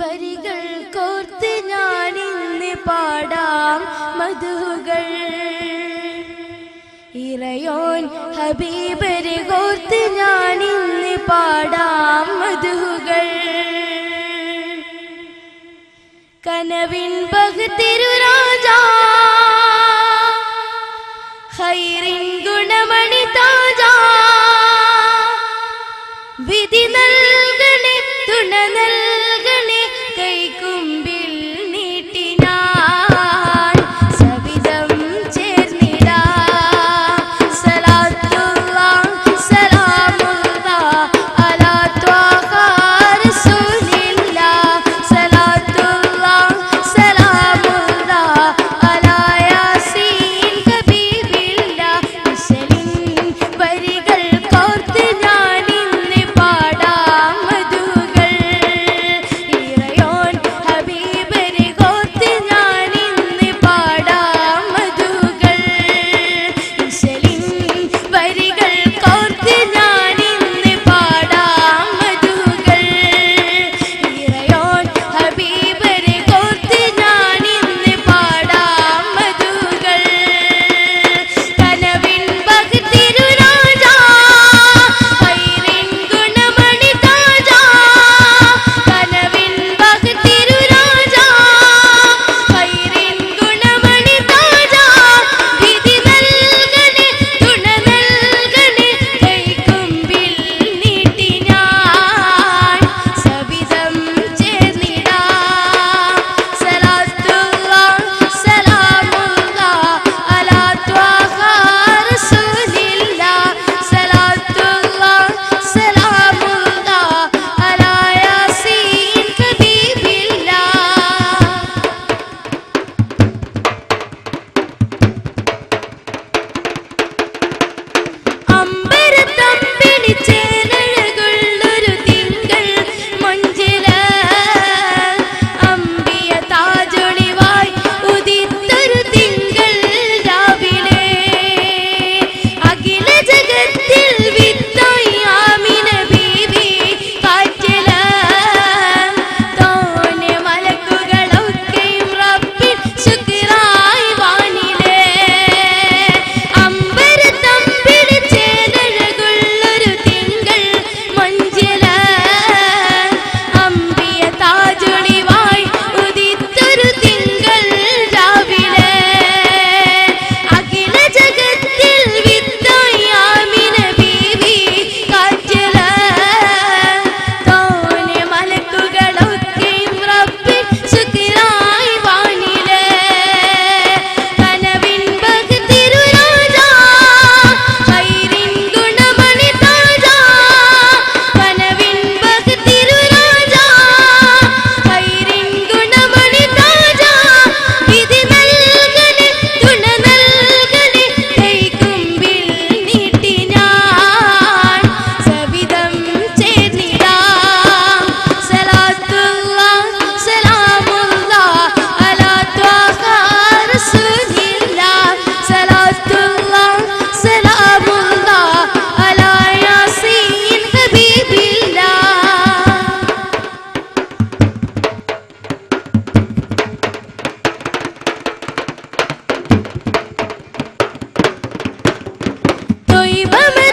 വരികൾ കോർത്ത് ഞാൻ ഇന്ന് പാടാം മധുകൾ. ഇറയോൻ ഹബീബരെ കോർത്ത് ഞാൻ ഇന്ന് പാടാം മധുകൾ. കനവിൻ ബഹ്തിരുരാജാ ഹൈറിൻ 你们。